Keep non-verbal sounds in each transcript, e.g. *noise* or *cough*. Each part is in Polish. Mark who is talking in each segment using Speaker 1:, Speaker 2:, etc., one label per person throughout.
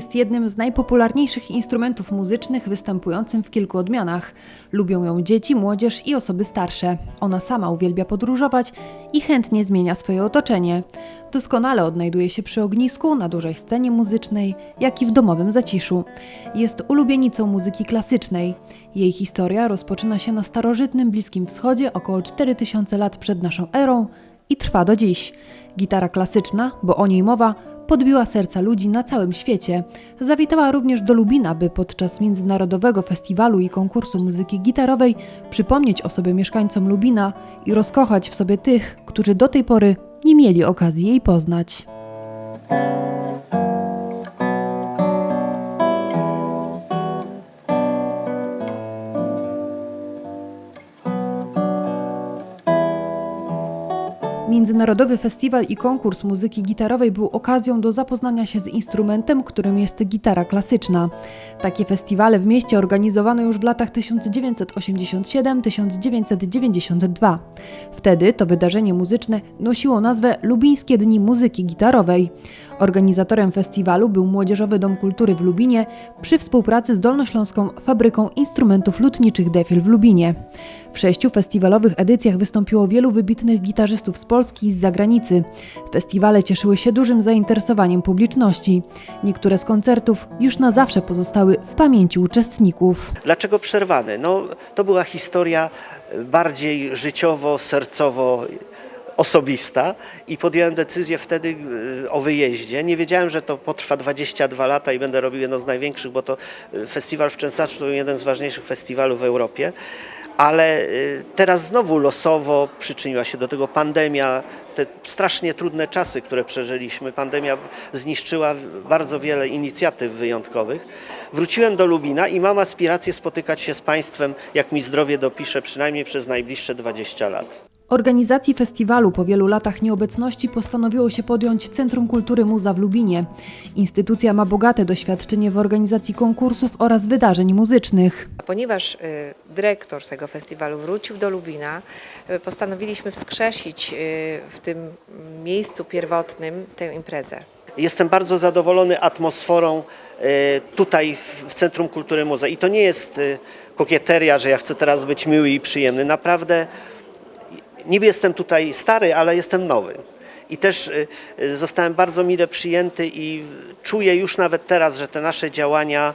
Speaker 1: jest jednym z najpopularniejszych instrumentów muzycznych występującym w kilku odmianach. Lubią ją dzieci, młodzież i osoby starsze. Ona sama uwielbia podróżować i chętnie zmienia swoje otoczenie. Doskonale odnajduje się przy ognisku, na dużej scenie muzycznej, jak i w domowym zaciszu. Jest ulubienicą muzyki klasycznej. Jej historia rozpoczyna się na starożytnym Bliskim Wschodzie około 4000 lat przed naszą erą i trwa do dziś. Gitara klasyczna, bo o niej mowa, podbiła serca ludzi na całym świecie. Zawitała również do Lubina, by podczas Międzynarodowego Festiwalu i Konkursu Muzyki Gitarowej przypomnieć o sobie mieszkańcom Lubina i rozkochać w sobie tych, którzy do tej pory nie mieli okazji jej poznać. Międzynarodowy Festiwal i Konkurs Muzyki Gitarowej był okazją do zapoznania się z instrumentem, którym jest gitara klasyczna. Takie festiwale w mieście organizowano już w latach 1987-1992. Wtedy to wydarzenie muzyczne nosiło nazwę Lubińskie Dni Muzyki Gitarowej. Organizatorem festiwalu był Młodzieżowy Dom Kultury w Lubinie przy współpracy z Dolnośląską Fabryką Instrumentów Lutniczych Defil w Lubinie. W sześciu festiwalowych edycjach wystąpiło wielu wybitnych gitarzystów z Polski i z zagranicy. Festiwale cieszyły się dużym zainteresowaniem publiczności. Niektóre z koncertów już na zawsze pozostały w pamięci uczestników.
Speaker 2: Dlaczego przerwany? No, to była historia bardziej życiowo, sercowo osobista i podjąłem decyzję wtedy e, o wyjeździe. Nie wiedziałem, że to potrwa 22 lata i będę robił jedno z największych, bo to e, festiwal w Częstaczu to jeden z ważniejszych festiwalów w Europie. Ale y, teraz znowu losowo przyczyniła się do tego pandemia, te strasznie trudne czasy, które przeżyliśmy. Pandemia zniszczyła bardzo wiele inicjatyw wyjątkowych. Wróciłem do Lubina i mam aspirację spotykać się z Państwem, jak mi zdrowie dopisze, przynajmniej przez najbliższe 20 lat.
Speaker 1: Organizacji festiwalu po wielu latach nieobecności postanowiło się podjąć Centrum Kultury Muza w Lubinie. Instytucja ma bogate doświadczenie w organizacji konkursów oraz wydarzeń muzycznych.
Speaker 3: Ponieważ y, dyrektor tego festiwalu wrócił do Lubina, y, postanowiliśmy wskrzesić y, w tym miejscu pierwotnym tę imprezę.
Speaker 2: Jestem bardzo zadowolony atmosferą tutaj w Centrum Kultury Muza. I to nie jest kokieteria, że ja chcę teraz być miły i przyjemny. Naprawdę niby jestem tutaj stary, ale jestem nowy. I też e, e, zostałem bardzo mile przyjęty i czuję już nawet teraz, że te nasze działania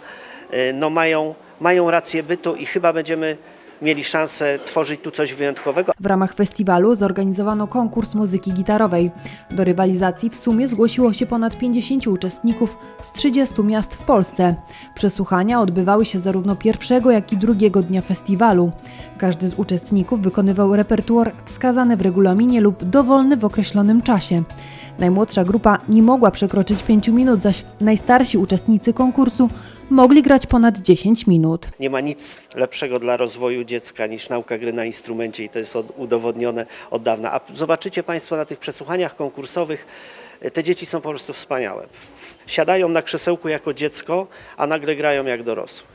Speaker 2: e, no, mają, mają rację bytu i chyba będziemy mieli szansę tworzyć tu coś wyjątkowego.
Speaker 1: W ramach festiwalu zorganizowano konkurs muzyki gitarowej. Do rywalizacji w sumie zgłosiło się ponad 50 uczestników z 30 miast w Polsce. Przesłuchania odbywały się zarówno pierwszego, jak i drugiego dnia festiwalu. Każdy z uczestników wykonywał repertuar wskazany w regulaminie lub dowolny w określonym czasie. Najmłodsza grupa nie mogła przekroczyć 5 minut, zaś najstarsi uczestnicy konkursu mogli grać ponad 10 minut.
Speaker 2: Nie ma nic lepszego dla rozwoju dziecka niż nauka gry na instrumencie i to jest od, udowodnione od dawna. A zobaczycie Państwo na tych przesłuchaniach konkursowych, e, te dzieci są po prostu wspaniałe. Siadają na krzesełku jako dziecko, a nagle grają jak dorosły.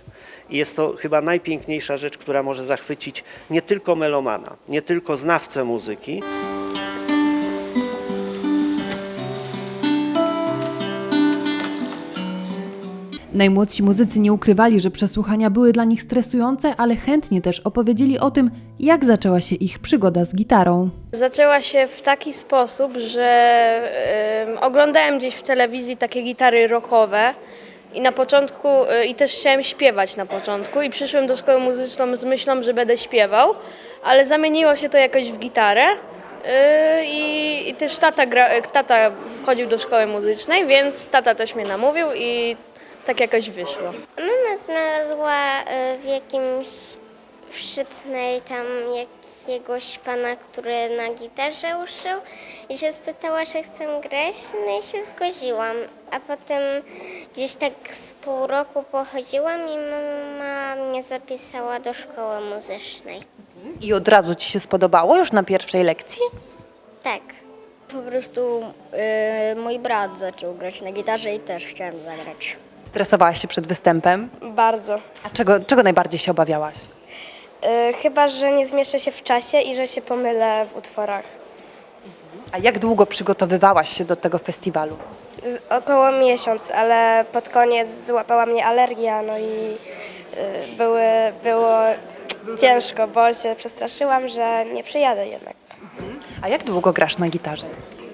Speaker 2: I jest to chyba najpiękniejsza rzecz, która może zachwycić nie tylko melomana, nie tylko znawcę muzyki,
Speaker 1: Najmłodsi muzycy nie ukrywali, że przesłuchania były dla nich stresujące, ale chętnie też opowiedzieli o tym, jak zaczęła się ich przygoda z gitarą.
Speaker 4: Zaczęła się w taki sposób, że em, oglądałem gdzieś w telewizji takie gitary rockowe i na początku, e, i też chciałem śpiewać na początku i przyszłem do szkoły muzyczną z myślą, że będę śpiewał, ale zamieniło się to jakoś w gitarę e, i, i też tata, gra, tata wchodził do szkoły muzycznej, więc tata też mnie namówił i tak jakoś wyszło.
Speaker 5: Mama znalazła y, w jakimś w Szycnej tam jakiegoś pana, który na gitarze uszył i się spytała, czy chcę grać, no i się zgodziłam. A potem gdzieś tak z pół roku pochodziłam i mama mnie zapisała do szkoły muzycznej.
Speaker 6: I od razu ci się spodobało już na pierwszej lekcji?
Speaker 5: Tak.
Speaker 7: Po prostu y, mój brat zaczął grać na gitarze i też chciałem zagrać.
Speaker 6: Stresowałaś się przed występem?
Speaker 4: Bardzo.
Speaker 6: A czego, czego najbardziej się obawiałaś?
Speaker 4: E, chyba, że nie zmieszczę się w czasie i że się pomylę w utworach.
Speaker 6: A jak długo przygotowywałaś się do tego festiwalu?
Speaker 8: Z- Około miesiąc, ale pod koniec złapała mnie alergia, no i y, były, było ciężko, bo się przestraszyłam, że nie przyjadę jednak.
Speaker 6: A jak długo grasz na gitarze?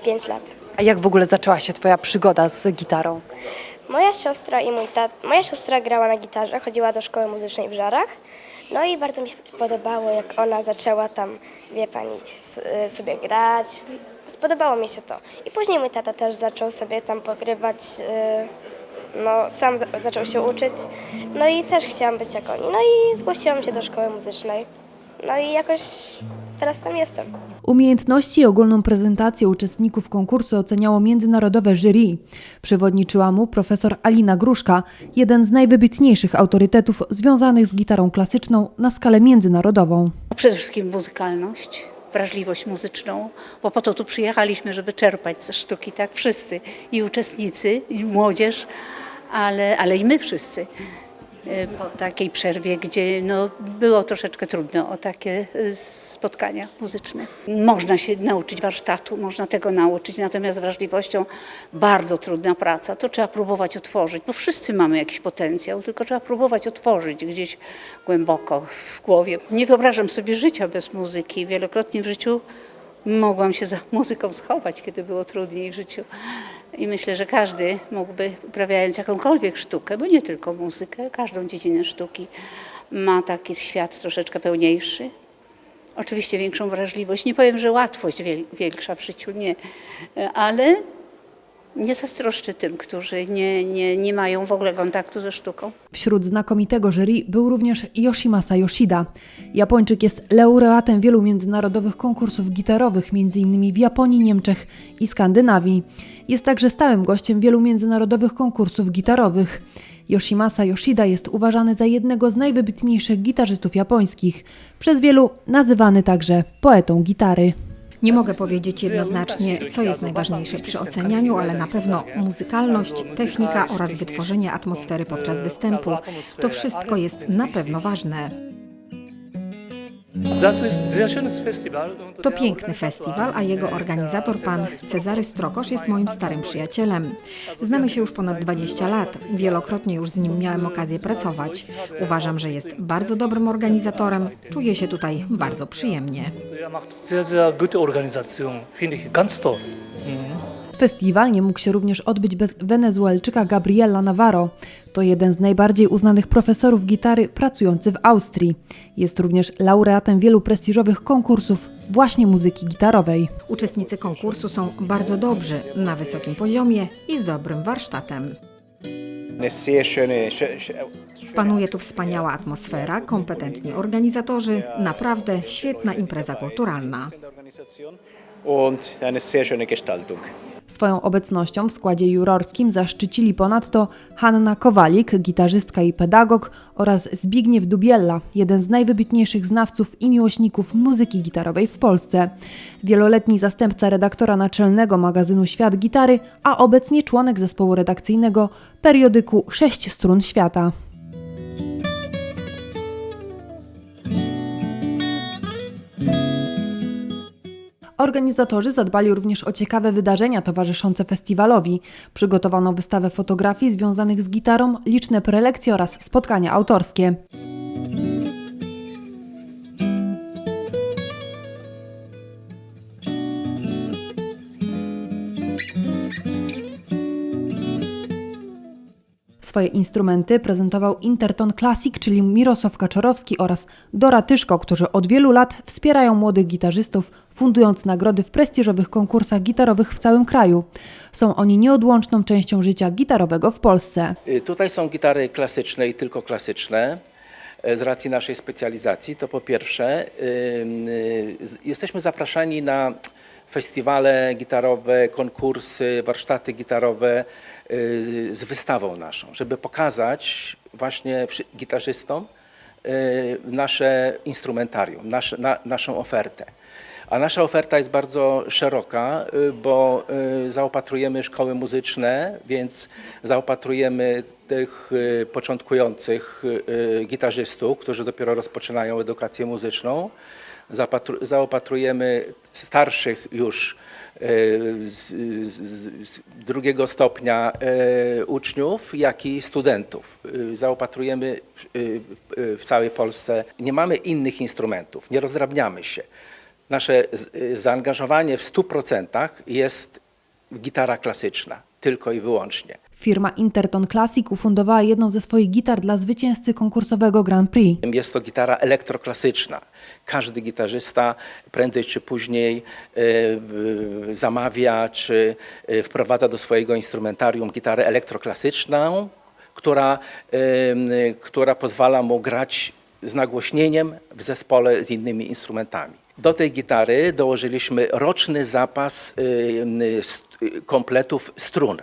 Speaker 8: Pięć lat.
Speaker 6: A jak w ogóle zaczęła się twoja przygoda z gitarą?
Speaker 8: Moja siostra i mój tat, moja siostra grała na gitarze, chodziła do szkoły muzycznej w Żarach. No i bardzo mi się podobało, jak ona zaczęła tam, wie pani, y, sobie grać. Spodobało mi się to. I później mój tata też zaczął sobie tam pogrywać, y, no sam za- zaczął się uczyć. No i też chciałam być jak oni. No i zgłosiłam się do szkoły muzycznej. No i jakoś teraz tam jestem.
Speaker 1: Umiejętności i ogólną prezentację uczestników konkursu oceniało międzynarodowe jury. Przewodniczyła mu profesor Alina Gruszka, jeden z najwybitniejszych autorytetów związanych z gitarą klasyczną na skalę międzynarodową.
Speaker 9: Przede wszystkim muzykalność, wrażliwość muzyczną, bo po to tu przyjechaliśmy, żeby czerpać ze sztuki, tak? Wszyscy, i uczestnicy, i młodzież, ale, ale i my wszyscy. Po takiej przerwie, gdzie no, było troszeczkę trudno o takie y, spotkania muzyczne. Można się nauczyć warsztatu, można tego nauczyć, natomiast wrażliwością bardzo trudna praca. To trzeba próbować otworzyć, bo wszyscy mamy jakiś potencjał, tylko trzeba próbować otworzyć gdzieś głęboko w głowie. Nie wyobrażam sobie życia bez muzyki. Wielokrotnie w życiu mogłam się za muzyką schować, kiedy było trudniej w życiu. I myślę, że każdy mógłby, uprawiając jakąkolwiek sztukę, bo nie tylko muzykę, każdą dziedzinę sztuki, ma taki świat troszeczkę pełniejszy. Oczywiście większą wrażliwość. Nie powiem, że łatwość większa w życiu, nie, ale nie zazdroszczę tym, którzy nie, nie, nie mają w ogóle kontaktu ze sztuką.
Speaker 1: Wśród znakomitego jury był również Yoshimasa Yoshida. Japończyk jest laureatem wielu międzynarodowych konkursów gitarowych, m.in. w Japonii, Niemczech i Skandynawii. Jest także stałym gościem wielu międzynarodowych konkursów gitarowych. Yoshimasa Yoshida jest uważany za jednego z najwybitniejszych gitarzystów japońskich, przez wielu nazywany także poetą gitary.
Speaker 10: Nie mogę powiedzieć jednoznacznie, co jest najważniejsze przy ocenianiu, ale na pewno muzykalność, technika oraz wytworzenie atmosfery podczas występu. To wszystko jest na pewno ważne. To piękny festiwal, a jego organizator, pan Cezary Strokosz, jest moim starym przyjacielem. Znamy się już ponad 20 lat. Wielokrotnie już z nim miałem okazję pracować. Uważam, że jest bardzo dobrym organizatorem. Czuję się tutaj bardzo przyjemnie.
Speaker 11: Macht sehr, sehr gute Organisation, finde ich ganz toll.
Speaker 1: Festiwal nie mógł się również odbyć bez Wenezuelczyka Gabriela Navarro. To jeden z najbardziej uznanych profesorów gitary pracujący w Austrii. Jest również laureatem wielu prestiżowych konkursów właśnie muzyki gitarowej.
Speaker 10: Uczestnicy konkursu są bardzo dobrzy, na wysokim poziomie i z dobrym warsztatem. Panuje tu wspaniała atmosfera, kompetentni organizatorzy, naprawdę świetna impreza kulturalna.
Speaker 12: und eine sehr schöne Gestaltung.
Speaker 1: Swoją obecnością w składzie jurorskim zaszczycili ponadto Hanna Kowalik, gitarzystka i pedagog oraz Zbigniew Dubiella, jeden z najwybitniejszych znawców i miłośników muzyki gitarowej w Polsce. Wieloletni zastępca redaktora naczelnego magazynu Świat Gitary, a obecnie członek zespołu redakcyjnego periodyku Sześć Strun Świata. Organizatorzy zadbali również o ciekawe wydarzenia towarzyszące festiwalowi. Przygotowano wystawę fotografii związanych z gitarą, liczne prelekcje oraz spotkania autorskie. Swoje instrumenty prezentował Interton Classic, czyli Mirosław Kaczorowski oraz Dora Tyszko, którzy od wielu lat wspierają młodych gitarzystów, fundując nagrody w prestiżowych konkursach gitarowych w całym kraju. Są oni nieodłączną częścią życia gitarowego w Polsce.
Speaker 13: Y, Tutaj są gitary klasyczne i tylko klasyczne. E, Z racji naszej specjalizacji, to po pierwsze, ym, y, z- jesteśmy zapraszani na festiwale gitarowe, konkursy, warsztaty gitarowe y, z wystawą naszą, żeby pokazać właśnie gitarzystom y, nasze instrumentarium, nasze, na, naszą ofertę. A nasza oferta jest bardzo szeroka, y, bo zaopatrujemy szkoły muzyczne, więc zaopatrujemy tych początkujących gitarzystów, którzy dopiero rozpoczynają edukację muzyczną. Zaopatrujemy starszych już e, z, drugiego stopnia e, uczniów, jak i studentów. E, Zaopatrujemy w- całej Polsce. Nie mamy innych instrumentów, nie rozdrabniamy się. Nasze zaangażowanie w 100% jest gitara klasyczna, tylko i wyłącznie.
Speaker 1: Firma Interton Classic ufundowała jedną ze swoich gitar dla zwycięzcy konkursowego Grand Prix.
Speaker 13: Jest to gitara elektroklasyczna. Każdy gitarzysta prędzej czy później e, zamawia czy e, wprowadza do swojego instrumentarium gitarę elektroklasyczną, która, m, która pozwala mu grać z nagłośnieniem w zespole z innymi instrumentami. Do tej gitary dołożyliśmy roczny zapas kompletów strun,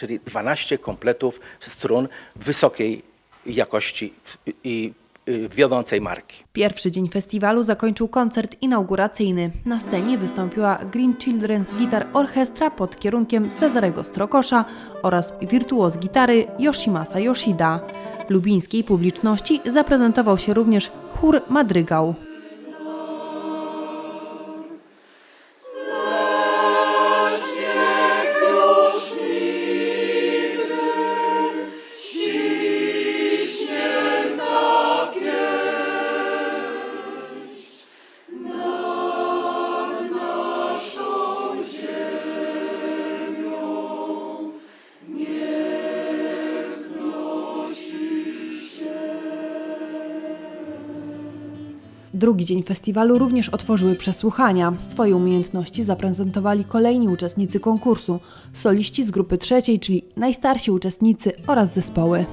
Speaker 13: czyli 12 kompletów strun wysokiej jakości i y, wiodącej marki.
Speaker 1: Pierwszy dzień festiwalu zakończył koncert inauguracyjny. Na scenie wystąpiła Green Children's Guitar Orchestra pod kierunkiem Cezarego Strokosza oraz wirtuoz gitary Yoshimasa Yoshida. Lubińskiej publiczności zaprezentował się również chór Madrygał. Drugi dzień festiwalu również otworzyły przesłuchania. Swoje umiejętności zaprezentowali kolejni uczestnicy konkursu, soliści z grupy trzeciej, czyli najstarsi uczestnicy oraz zespoły.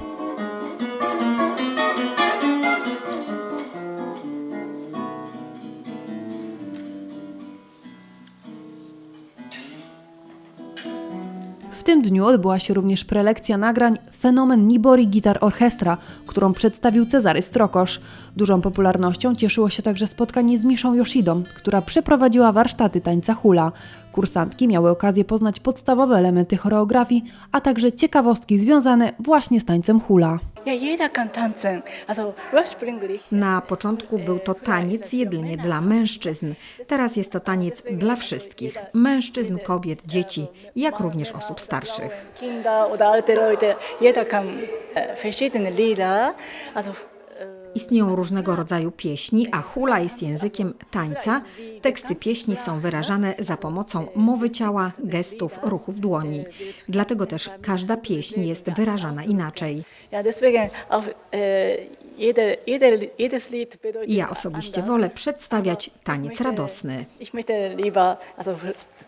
Speaker 1: Dniu odbyła się również prelekcja nagrań Fenomen Nibori Guitar Orchestra, którą przedstawił Cezary Strokosz. Dużą popularnością cieszyło się także spotkanie z Miszą Yoshidą, która przeprowadziła warsztaty tańca hula. Kursantki miały okazję poznać podstawowe elementy choreografii, a także ciekawostki związane właśnie z tańcem hula.
Speaker 10: Na początku był to taniec jedynie dla mężczyzn. Teraz jest to taniec dla wszystkich mężczyzn, kobiet, dzieci, jak również osób starszych. Istnieją różnego rodzaju pieśni, a hula jest językiem tańca. Teksty pieśni są wyrażane za pomocą mowy ciała, gestów, ruchów dłoni. Dlatego też każda pieśń jest wyrażana inaczej.
Speaker 14: ja,
Speaker 10: osobiście wolę przedstawiać taniec radosny.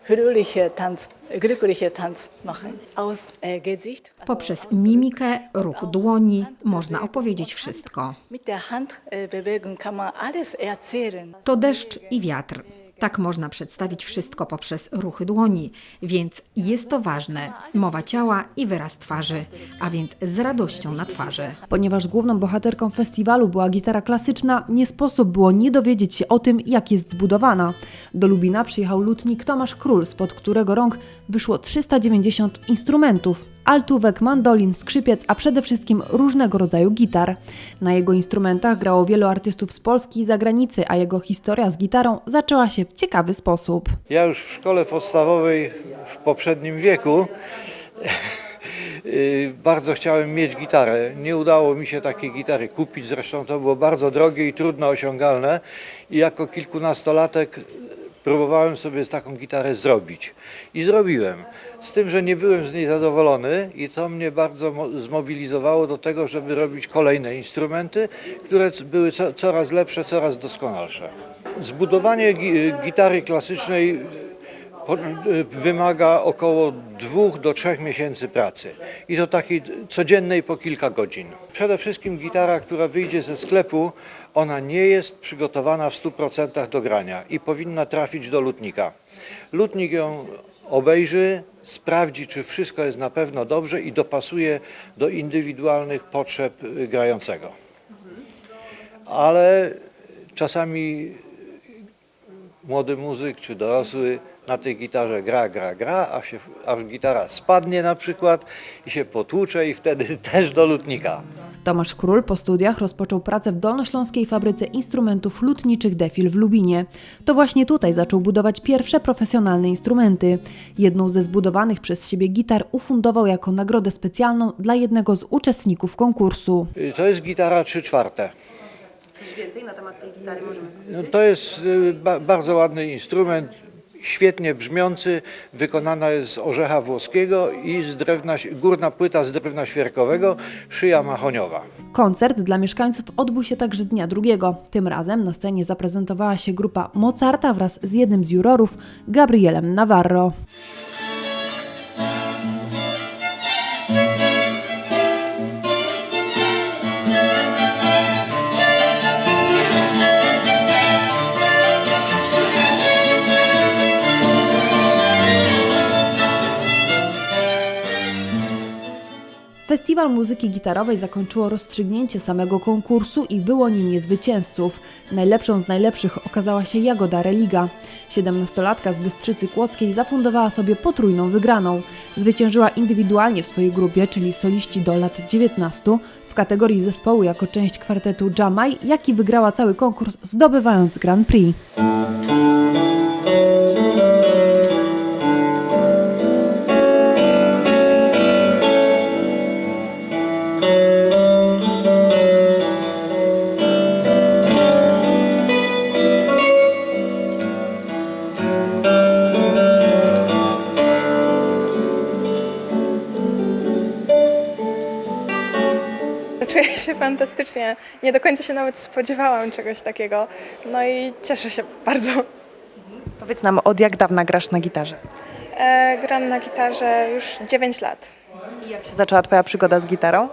Speaker 14: Fröhliche Tanz, glückliche Tanz machen. Aus äh, Gesicht.
Speaker 10: Poprzez mimikę, ruch dłoni można opowiedzieć wszystko.
Speaker 14: Mit der Handbewegung kann man alles erzählen.
Speaker 10: To deszcz i wiatr. Tak można przedstawić wszystko poprzez ruchy dłoni, więc jest to ważne. Mowa ciała i wyraz twarzy, a więc z radością na twarzy.
Speaker 1: Ponieważ główną bohaterką festiwalu była gitara klasyczna, nie sposób było nie dowiedzieć się o tym, jak jest zbudowana. Do Lubina przyjechał lutnik Tomasz Król, spod którego rąk wyszło 390 instrumentów. Altówek, mandolin, skrzypiec, a przede wszystkim różnego rodzaju gitar. Na jego instrumentach grało wielu artystów z Polski i zagranicy, a jego historia z gitarą zaczęła się w ciekawy sposób.
Speaker 15: Ja już w szkole podstawowej w poprzednim wieku y, bardzo chciałem mieć gitarę. Nie udało mi się takiej gitary kupić, zresztą to było bardzo drogie i trudno osiągalne. I jako kilkunastolatek próbowałem sobie taką gitarę zrobić. I zrobiłem. Z tym, że nie byłem z niej zadowolony i to mnie bardzo mo- zmobilizowało do tego, żeby robić kolejne instrumenty, które były co, coraz lepsze, coraz doskonalsze. Zbudowanie gi- gitary klasycznej wymaga około dwóch do trzech miesięcy pracy i to takiej codziennej po kilka godzin. Przede wszystkim gitara, która wyjdzie ze sklepu, ona nie jest przygotowana w 100% do grania i powinna trafić do lutnika. Lutnik ją obejrzy, sprawdzi, czy wszystko jest na pewno dobrze i dopasuje do indywidualnych potrzeb y, grającego. Ale czasami młody muzyk czy dorosły na tej gitarze gra, gra, gra, a, się, a gitara spadnie na przykład i się potłucze i wtedy *laughs* też do lutnika.
Speaker 1: Tomasz Król po studiach rozpoczął pracę w Dolnośląskiej Fabryce Instrumentów Lutniczych Defil w Lubinie. To właśnie tutaj zaczął budować pierwsze profesjonalne instrumenty. Jedną ze zbudowanych przez siebie gitar ufundował jako nagrodę specjalną dla jednego z uczestników konkursu.
Speaker 15: Y, To jest gitara 3 czwarte.
Speaker 1: Coś więcej na temat tej gitary możemy
Speaker 15: No, to jest y, ba bardzo ładny instrument, świetnie brzmiący, wykonana jest z orzecha włoskiego i z drewna, górna płyta z drewna świerkowego, szyja mahoniowa.
Speaker 1: Koncert dla mieszkańców odbył się także dnia drugiego. Tym razem na scenie zaprezentowała się grupa Mozarta wraz z jednym z jurorów, Gabrielem Navarro. Festiwal muzyki gitarowej zakończyło rozstrzygnięcie samego konkursu i wyłonienie zwycięzców. Najlepszą z najlepszych okazała się Jagoda Religa. 17-latka z Bystrzycy Kłodzkiej zafundowała sobie potrójną wygraną. Zwyciężyła indywidualnie w swojej grupie, czyli soliści do lat 19, w kategorii zespołu jako część kwartetu Jamaj, jak i wygrała cały konkurs, zdobywając Grand Prix.
Speaker 16: Czuję się fantastycznie. Nie do końca się nawet spodziewałam czegoś takiego. No i cieszę się bardzo.
Speaker 6: Powiedz nam, od jak dawna grasz na gitarze?
Speaker 16: E, gram na gitarze już 9 lat.
Speaker 6: I jak się zaczęła Twoja przygoda z gitarą?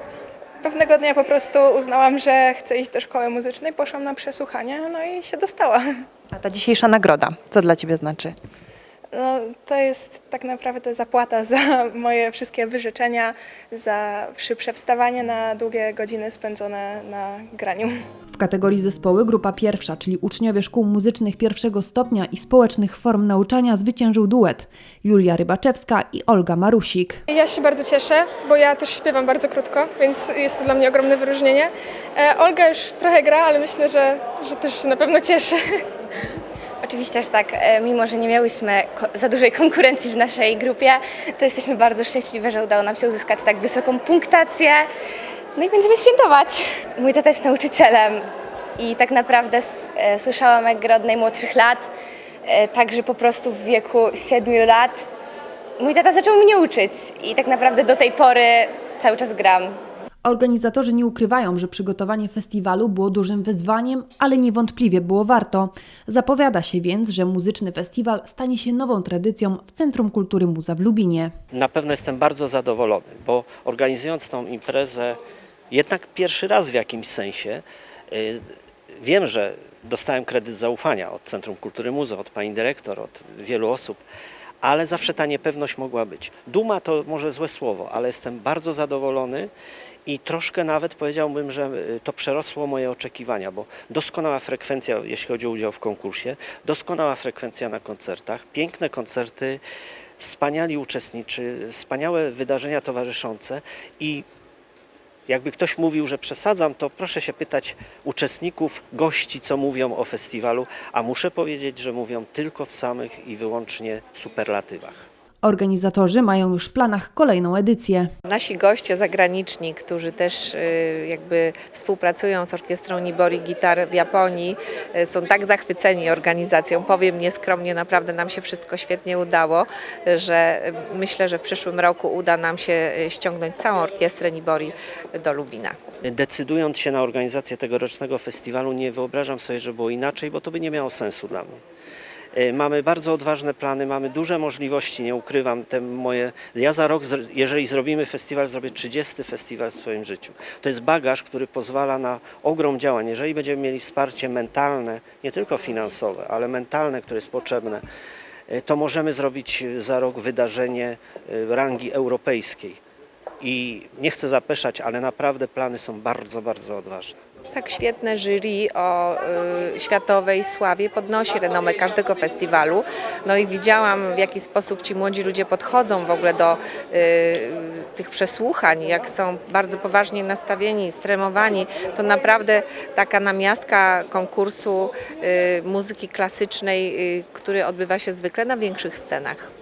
Speaker 16: Pewnego dnia po prostu uznałam, że chcę iść do szkoły muzycznej, poszłam na przesłuchanie, no i się dostała.
Speaker 6: A ta dzisiejsza nagroda, co dla Ciebie znaczy?
Speaker 16: No, to jest tak naprawdę zapłata za *laughs* moje wszystkie wyrzeczenia, za szybsze wstawanie na długie godziny spędzone na graniu.
Speaker 1: W kategorii zespoły grupa pierwsza, czyli uczniowie szkół muzycznych pierwszego stopnia i społecznych form nauczania zwyciężył duet Julia Rybaczewska i Olga Marusik.
Speaker 17: Ja się bardzo cieszę, bo ja też śpiewam bardzo krótko, więc jest to dla mnie ogromne wyróżnienie. E, Olga już trochę gra, ale myślę, że, że też się na pewno cieszy. *laughs*
Speaker 18: Oczywiście, że tak. E, Mimo, że nie miałyśmy za dużej konkurencji w naszej grupie, to jesteśmy bardzo szczęśliwe, że udało nam się uzyskać tak wysoką punktację. No i będziemy świętować. Mój tata jest nauczycielem i tak naprawdę e, słyszałam, jak gra od najmłodszych lat, e, także po prostu w wieku 7 lat mój tata zaczął mnie uczyć i tak naprawdę do tej pory cały czas gram.
Speaker 1: Organizatorzy nie ukrywają, że przygotowanie festiwalu było dużym wyzwaniem, ale niewątpliwie było warto. Zapowiada się więc, że muzyczny festiwal stanie się nową tradycją w Centrum Kultury Muza w Lubinie.
Speaker 2: Na pewno jestem bardzo zadowolony, bo organizując tą imprezę jednak pierwszy raz w jakimś sensie, y, wiem, że dostałem kredyt zaufania od Centrum Kultury Muzeum, od pani dyrektor, od wielu osób, ale zawsze ta niepewność mogła być. Duma to może złe słowo, ale jestem bardzo zadowolony i troszkę nawet powiedziałbym, że y, to przerosło moje oczekiwania, bo doskonała frekwencja, jeśli chodzi o udział w konkursie, doskonała frekwencja na koncertach, piękne koncerty, wspaniali uczestniczy, wspaniałe wydarzenia towarzyszące i jakby ktoś mówił, że przesadzam, to proszę się pytać uczestników, gości, co mówią o festiwalu, a muszę powiedzieć, że mówią tylko w samych i wyłącznie superlatywach.
Speaker 1: Organizatorzy mają już w planach kolejną edycję.
Speaker 3: Nasi goście zagraniczni, którzy też y, jakby współpracują z orkiestrą Nibori Gitar w Japonii, y, są tak zachwyceni organizacją. Powiem nieskromnie, naprawdę nam się wszystko świetnie udało, że y, myślę, że w przyszłym roku uda nam się ściągnąć całą orkiestrę Nibori do Lubina.
Speaker 2: Decydując się na organizację tegorocznego festiwalu, nie wyobrażam sobie, że było inaczej, bo to by nie miało sensu dla mnie. E, Mamy bardzo odważne plany, mamy duże możliwości, nie ukrywam. Te moje, ja za rok, jeżeli zrobimy festiwal, zrobię 30 festiwal w swoim życiu. To jest bagaż, który pozwala na ogrom działań. Jeżeli będziemy mieli wsparcie mentalne, nie tylko finansowe, ale mentalne, które jest potrzebne, e, to możemy zrobić za rok wydarzenie e, rangi europejskiej. I nie chcę zapeszać, ale naprawdę plany są bardzo, bardzo odważne.
Speaker 3: Tak świetne jury o y, światowej sławie podnosi renomę każdego festiwalu. No i widziałam w jaki sposób ci młodzi ludzie podchodzą w ogóle do y, tych przesłuchań, jak są bardzo poważnie nastawieni, stremowani. To naprawdę taka namiastka konkursu y, muzyki klasycznej, y, który odbywa się zwykle na większych scenach.